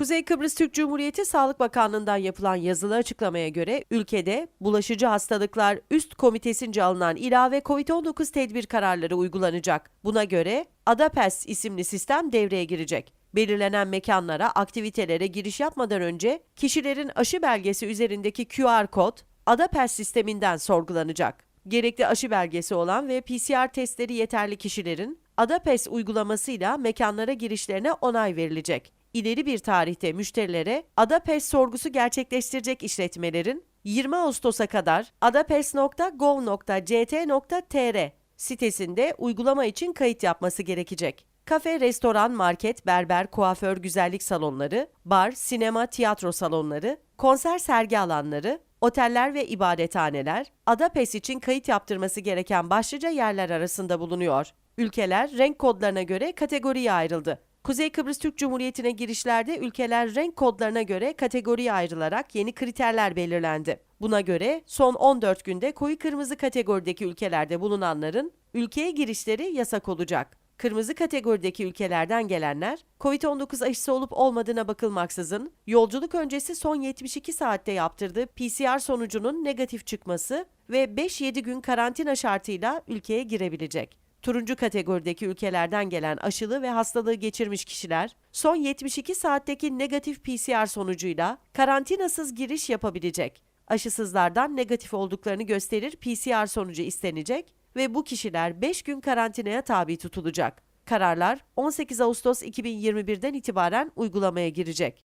Kuzey Kıbrıs Türk Cumhuriyeti Sağlık Bakanlığı'ndan yapılan yazılı açıklamaya göre ülkede bulaşıcı hastalıklar üst komitesince alınan ilave COVID-19 tedbir kararları uygulanacak. Buna göre ADAPES isimli sistem devreye girecek. Belirlenen mekanlara, aktivitelere giriş yapmadan önce kişilerin aşı belgesi üzerindeki QR kod ADAPES sisteminden sorgulanacak. Gerekli aşı belgesi olan ve PCR testleri yeterli kişilerin ADAPES uygulamasıyla mekanlara girişlerine onay verilecek. İleri bir tarihte müşterilere ADAPES sorgusu gerçekleştirecek işletmelerin 20 Ağustos'a kadar adapes.gov.ct.tr sitesinde uygulama için kayıt yapması gerekecek. Kafe, restoran, market, berber, kuaför, güzellik salonları, bar, sinema, tiyatro salonları, konser sergi alanları, oteller ve ibadethaneler, ADAPES için kayıt yaptırması gereken başlıca yerler arasında bulunuyor. Ülkeler renk kodlarına göre kategoriye ayrıldı. Kuzey Kıbrıs Türk Cumhuriyeti'ne girişlerde ülkeler renk kodlarına göre kategoriye ayrılarak yeni kriterler belirlendi. Buna göre son 14 günde koyu kırmızı kategorideki ülkelerde bulunanların ülkeye girişleri yasak olacak. Kırmızı kategorideki ülkelerden gelenler, COVID-19 aşısı olup olmadığına bakılmaksızın, yolculuk öncesi son 72 saatte yaptırdığı PCR sonucunun negatif çıkması ve 5-7 gün karantina şartıyla ülkeye girebilecek. Turuncu kategorideki ülkelerden gelen aşılı ve hastalığı geçirmiş kişiler, son 72 saatteki negatif PCR sonucuyla karantinasız giriş yapabilecek. Aşısızlardan negatif olduklarını gösterir PCR sonucu istenecek ve bu kişiler 5 gün karantinaya tabi tutulacak. Kararlar 18 Ağustos 2021'den itibaren uygulamaya girecek.